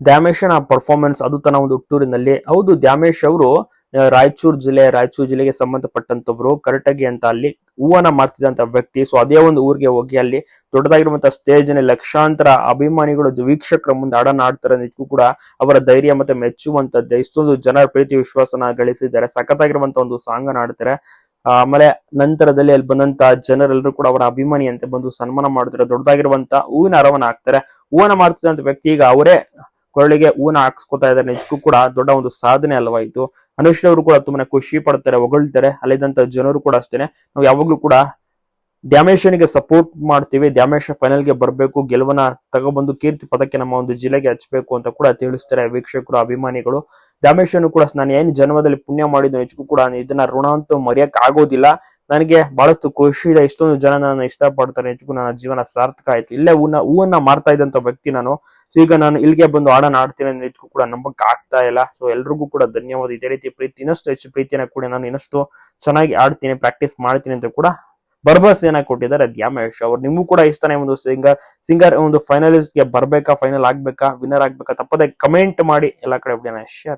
ದ್ಯಾಮೇಶನ performance ಅದು ತನ್ನ ಒಂದು ಹುಟ್ಟೂರಿನಲ್ಲಿ. ಹೌದು, ದ್ಯಾಮೇಶ್ ಅವರು ರಾಯಚೂರು ಜಿಲ್ಲೆ, ರಾಯಚೂರು ಜಿಲ್ಲೆಗೆ ಸಂಬಂಧಪಟ್ಟಂತವ್ರು ಕರೆಕ್ಟಾಗಿ ಅಂತ ಅಲ್ಲಿ ಹೂವನ್ನ ಮಾರ್ತಿದಂತ ವ್ಯಕ್ತಿ. ಸೊ ಅದೇ ಒಂದು ಊರಿಗೆ ಹೋಗಿ ಅಲ್ಲಿ ದೊಡ್ಡದಾಗಿರುವಂತಹ ಸ್ಟೇಜ್ನ ಲಕ್ಷಾಂತರ ಅಭಿಮಾನಿಗಳು ವೀಕ್ಷಕರ ಮುಂದೆ ಹಾಡನ್ನ ಆಡ್ತಾರೆ ನಿಜಕ್ಕೂ ಕೂಡ ಅವರ ಧೈರ್ಯ ಮತ್ತೆ ಮೆಚ್ಚುವಂತದ್ದು. ಇಷ್ಟೊಂದು ಜನರ ಪ್ರೀತಿ ವಿಶ್ವಾಸನ ಗಳಿಸಿದ್ದಾರೆ. ಸಖತ್ತಾಗಿರುವಂತ ಒಂದು ಸಾಂಗ್ ಅನ್ನ ಆಡ್ತಾರೆ ಆಮೇಲೆ ನಂತರದಲ್ಲಿ ಅಲ್ಲಿ ಬಂದಂತ ಜನರೆಲ್ಲರೂ ಕೂಡ ಅವರ ಅಭಿಮಾನಿ ಅಂತ ಬಂದು ಸನ್ಮಾನ ಮಾಡ್ತಾರೆ. ದೊಡ್ಡದಾಗಿರುವಂತ ಹೂವಿನ ಹರವನ್ನ ಹಾಕ್ತಾರೆ. ಹೂವನ್ನ ಮಾಡ್ತಿದ್ದಂತ ವ್ಯಕ್ತಿ ಈಗ ಅವರೇ ಕೊರಳಿಗೆ ಹೂನ ಹಾಕ್ಸ್ಕೊತಾ ಇದ್ದಾರೆ. ನಿಜಕ್ಕೂ ಕೂಡ ದೊಡ್ಡ ಒಂದು ಸಾಧನೆ ಅಲ್ವಾ ಇದು? ಅನುಶ್ರೀ ಕೂಡ ತುಂಬಾನೇ ಖುಷಿ ಪಡ್ತಾರೆ, ಹೊಗಳ್ತಾರೆ. ಅಲ್ಲಿದ್ದಂತ ಜನರು ಕೂಡ ಅಷ್ಟೇನೆ. ನಾವು ಯಾವಾಗ್ಲೂ ಕೂಡ ದ್ಯಾಮೇಶನಿಗೆ ಸಪೋರ್ಟ್ ಮಾಡ್ತೀವಿ. ದ್ಯಾಮೇಶ ಫೈನಲ್ಗೆ ಬರ್ಬೇಕು. ಗೆಲುವನ್ನ ತಗೊಬಂದು ಕೀರ್ತಿ ಪದಕ್ಕೆ ನಮ್ಮ ಒಂದು ಜಿಲ್ಲೆಗೆ ಹಚ್ಬೇಕು ಅಂತ ಕೂಡ ತಿಳಿಸ್ತಾರೆ ವೀಕ್ಷಕರು, ಅಭಿಮಾನಿಗಳು. ದ್ಯಾಮೇಶನು ಕೂಡ ನಾನು ಏನ್ ಜನ್ಮದಲ್ಲಿ ಪುಣ್ಯ ಮಾಡಿದ್ದು ನಿಜಕ್ಕೂ ಕೂಡ ನಾನು ಇದನ್ನ ಋಣ ಅಂತೂ ಮರೆಯಕ್ ಆಗೋದಿಲ್ಲ ನನಗೆ ಬಹಳಷ್ಟು ಖುಷಿ ಇದೆ. ಇಷ್ಟೊಂದು ಜನ ನನ್ನ ಇಷ್ಟಪಡ್ತಾರೆ. ಹೆಚ್ಚು ನನ್ನ ಜೀವನ ಸಾರ್ಥಕ ಆಯ್ತು. ಇಲ್ಲೇ ಹೂವನ್ನ ಹೂವನ್ನ ಮಾರ್ತಾ ಇದ್ದಂತ ವ್ಯಕ್ತಿ ನಾನು. ಸೊ ಈಗ ನಾನು ಇಲ್ಲಿಗೆ ಬಂದು ಹಾಡನ್ನ ಆಡ್ತೀನಿ ಅಂತ ನಿಜಕ್ಕೂ ಕೂಡ ನಂಬಕ್ ಆಗ್ತಾ ಇಲ್ಲ. ಸೊ ಎಲ್ರಿಗೂ ಕೂಡ ಧನ್ಯವಾದ. ಇದೇ ರೀತಿ ಪ್ರೀತಿ, ಇನ್ನಷ್ಟು ಹೆಚ್ಚು ಪ್ರೀತಿಯನ್ನ ಕೂಡ ನಾನು ಇನ್ನಷ್ಟು ಚೆನ್ನಾಗಿ ಆಡ್ತೀನಿ ಪ್ರಾಕ್ಟೀಸ್ ಮಾಡ್ತೀನಿ ಅಂತ ಕೂಡ ಭರವಸೆಯನ್ನ ಕೊಟ್ಟಿದ್ದಾರೆ ದ್ಯಾಮೇಶ್ ಅವ್ರು. ನಿಮಗೂ ಕೂಡ ಇಷ್ಟನೇ ಒಂದು ಸಿಂಗರ್ ಸಿಂಗರ್, ಒಂದು ಫೈನಲಿಸ್ಟ್ಗೆ ಬರ್ಬೇಕಾ ಫೈನಲ್ ಆಗ್ಬೇಕಾ ವಿನ್ನರ್ ಆಗ್ಬೇಕಾ ತಪ್ಪದೆ ಕಮೆಂಟ್ ಮಾಡಿ. ಎಲ್ಲಾ ಕಡೆ ಶೇರ್